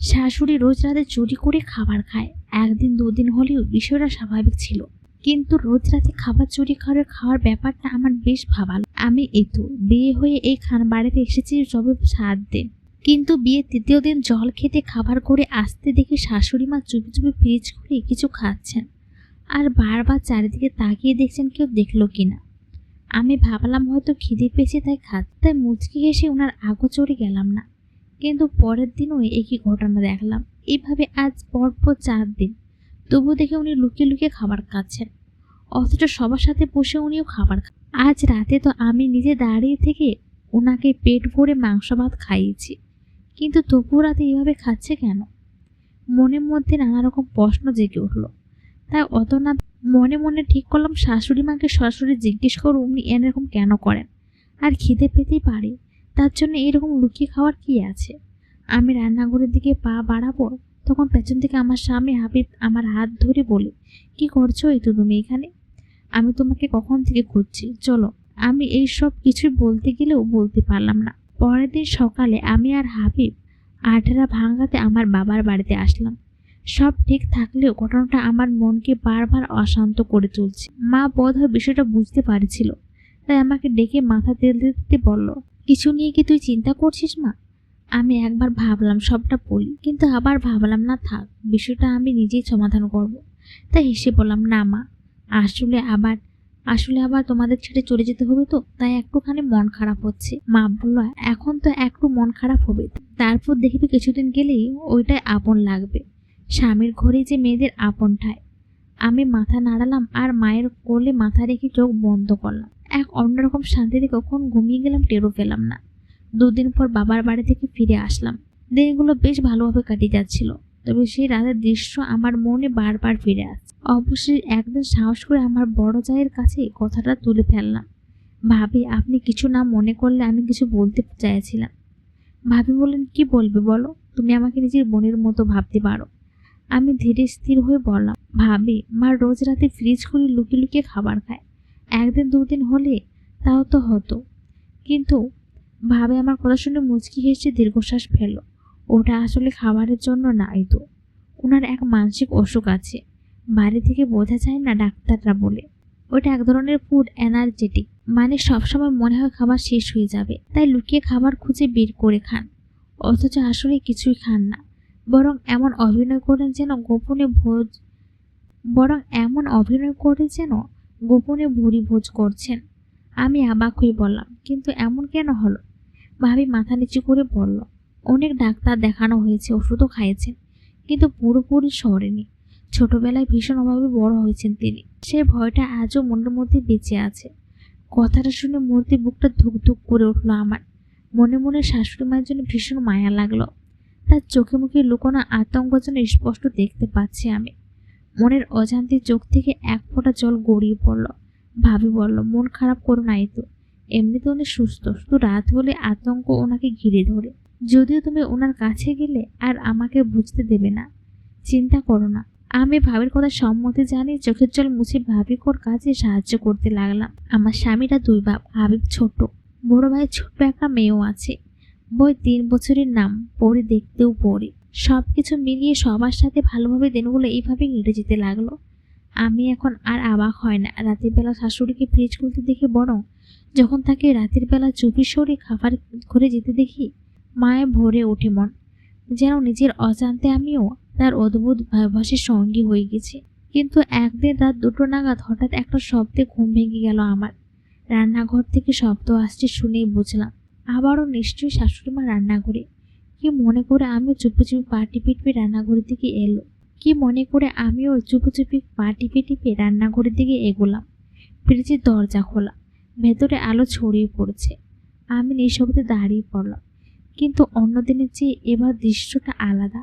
শাশুড়ি রোজ রাতে চুরি করে খাবার খায়। একদিন, দুদিন হলেও বিষয়টা স্বাভাবিক ছিল। কিন্তু রোজ রাতে খাবার চুরি করে খাওয়ার ব্যাপারটা আমার বেশ ভাবাল। আমি এই তো বিয়ে হয়ে এই খান বাড়িতে এসেছি সবে সাত দিন। কিন্তু বিয়ে তৃতীয় দিন জল খেতে খাবার করে আসতে দেখে শাশুড়ি মা চুপি চুপি ফ্রিজ খুলে কিছু খাচ্ছেন। আর বারবার চারিদিকে তাকিয়ে দেখছেন কেউ দেখল কিনা। আমি ভাবলাম হয়তো খিদে পেয়েছে তাই খাত তাই মুচকি হেসে ওনার আগো চড়ে গেলাম না। কিন্তু পরের দিনও একই ঘটনা দেখলাম। এইভাবে আজ পরপর চার দিন। তবু দেখে উনি লুকিয়ে লুকিয়ে খাবার খাচ্ছেন। অথচ সবার সাথে বসে উনিও খাবার আজ রাতে তো আমি নিজে দাঁড়িয়ে থেকে ওনাকে পেট ভরে মাংস ভাত খাইয়েছি। কিন্তু তবুও রাতে এইভাবে খাচ্ছে কেন? মনের মধ্যে নানা রকম প্রশ্ন জেগে উঠল। তাই অত না মনে মনে ঠিক করলাম শাশুড়ি মাকে সরাসরি জিজ্ঞেস করো উনি এরকম কেন করেন? আর খিদে পেতেই পারে। তার জন্য এরকম লুকিয়ে খাওয়ার কি আছে? আমি রান্নাঘরের দিকে পা বাড়াবো? তখন পেছন থেকে আমার স্বামী হাবিব আমার হাত ধরে বলে, কি করছ এই তো তুমি এখানে? আমি তোমাকে কখন থেকে খুঁজছি? চলো। আমি এই সব কিছুই বলতে গেলেও বলতে পারলাম না। পরের দিন সকালে আমি আর হাবিব আঠেরা ভাঙাতে আমার বাবার বাড়িতে আসলাম। সব ঠিক থাকলেও ঘটনাটা আমার মনকে বারবার অশান্ত করে তুলছে। মা বোধ হয় বিষয়টা বুঝতে পারছিল। তাই আমাকে ডেকে মাথা তেল দিতে বলল, কিছু নিয়ে কি তুই চিন্তা করছিস মা? আমি একবার ভাবলাম, সবটা বলি, কিন্তু আবার ভাবলাম, না থাক, বিষয়টা আমি নিজেই সমাধান করব। তাই হেসে বললাম, না মা, আসলে আবার আসলে আবার তোমাদের ছেড়ে চলে যেতে হবে তো, তাই একটুখানি মন খারাপ হচ্ছে। মা বলল, এখন তো একটু মন খারাপ হবে, তারপর দেখবি কিছুদিন গেলেই ওইটাই আপন লাগবে। স্বামীর ঘরে যে মেয়েদের আপন ঠায় আমি মাথা নাড়ালাম আর মায়ের কোলে মাথা রেখে চোখ বন্ধ করলাম। এক অন্যরকম শান্তিতে কখন ঘুমিয়ে গেলাম টেরও পেলাম না। দুদিন পর বাবার বাড়ি থেকে ফিরে আসলাম। দিনগুলো বেশ ভালোভাবে কাটিয়ে যাচ্ছিল, তবে সেই রাতের দৃশ্য আমার মনে বারবার ফিরে আসছে। অবশ্যই একদিন সাহস করে আমার বড় জায়ের কাছে কথাটা তুলে ফেললাম। ভাবি, আপনি কিছু না মনে করলে আমি কিছু বলতে চাইছিলাম। ভাবি বললেন, কি বলবে বলো? তুমি আমাকে নিজের বোনের মতো ভাবতে পারো। আমি ধীরে স্থির হয়ে বললাম, ভাবি, মা রোজ রাতে ফ্রিজ খুলে লুকিয়ে লুকিয়ে খাবার খায়। একদিন দুদিন হলে তাও তো হতো। কিন্তু ভাবে আমার কথা শুনে মুচকি হেসে দীর্ঘশ্বাস ফেলল। ওটা আসলে খাবারের জন্য নাই তো ওনার এক মানসিক অসুখ আছে। বাড়ি থেকে বোঝা যায় না ডাক্তাররা বলে। ওটা এক ধরনের ফুড এনার্জেটিক মানে সবসময় মনে হয় খাবার শেষ হয়ে যাবে। তাই লুকিয়ে খাবার খুঁজে বের করে খান। অথচ আসলে কিছুই খান না। বরং এমন অভিনয় করেন যেন গোপনে ভোজ, বরং এমন অভিনয় করে যেন গোপনে ভুরি ভোজ করছেন। আমি অবাক হয়ে বললাম, কিন্তু এমন কেন হলো? ভাবি মাথা নিচু করে বলল, অনেক ডাক্তার দেখানো হয়েছে, ওষুধও খাইয়েছেন, কিন্তু পুরোপুরি সরেনি। ছোটবেলায় ভীষণ অভাবে বড় হয়েছেন তিনি। সে ভয়টা আজও মনের মধ্যে বেঁচে আছে। কথাটা শুনে মূর্তি বুকটা ধুক ধুক করে উঠল আমার। মনে মনে শাশুড়ি মায়ের জন্য ভীষণ মায়া লাগল। তার চোখে মুখে লুকোনো আতঙ্ক যেন স্পষ্ট দেখতে পাচ্ছি আমি। মনের অজান্তে চোখ থেকে এক ফোঁটা জল গড়িয়ে পড়ল। ভাবি বলল, মন খারাপ করো নাই তো। এমনিতে উনি সুস্থ, শুধু রাত হলে আতঙ্ক ওনাকে ঘিরে ধরে। যদিও তুমি ওনার কাছে গেলে আর আমাকে বুঝতে দেবে না। চিন্তা করো না। আমি ভাবির কথা সম্মতি জানি চোখের জল মুছে ভাবিকর কাজে সাহায্য করতে লাগলাম। আমার স্বামীরা দুই বাপ হাবিব ছোট। বড় ভাই ছোট্ট একটা মেয়েও আছে। বই তিন বছরের নাম পড়ে দেখতেও পড়ে। সব কিছু মিলিয়ে সবার সাথে ভালোভাবে দিনগুলো এইভাবে কেটে যেতে লাগল। আমি এখন আর আবাক হয় না। রাতের বেলা শাশুড়িকে ফ্রিজ খুলতে দেখে বরং যখন তাকে রাতের বেলা চুপি সরে খাবার করে যেতে দেখি, মায়ে ভরে ওঠে মন। যেন নিজের অজান্তে আমিও তার অদ্ভুত ভয়ভাসের সঙ্গী হয়ে গেছি। কিন্তু একদিন রাত দুটো নাগাদ হঠাৎ একটা শব্দে ঘুম ভেঙে গেল আমার। রান্নাঘর থেকে শব্দ আসছে শুনেই বুঝলাম। আবারও নিশ্চয়ই শাশুড়ি মা রান্নাঘরে। কি মনে করে আমিও চুপি চুপি পা রান্নাঘরের দিকে এলো? কি মনে করে আমিও চুপি চুপি পা টিপে টিপে রান্নাঘরের দিকে এগোলাম? ফ্রিজের দরজা খোলা, ভেতরে আলো ছড়িয়ে পড়ছে। আমি নিঃশব্দে দাঁড়িয়ে পড়লাম, কিন্তু অন্যদিনের চেয়ে এবার দৃশ্যটা আলাদা।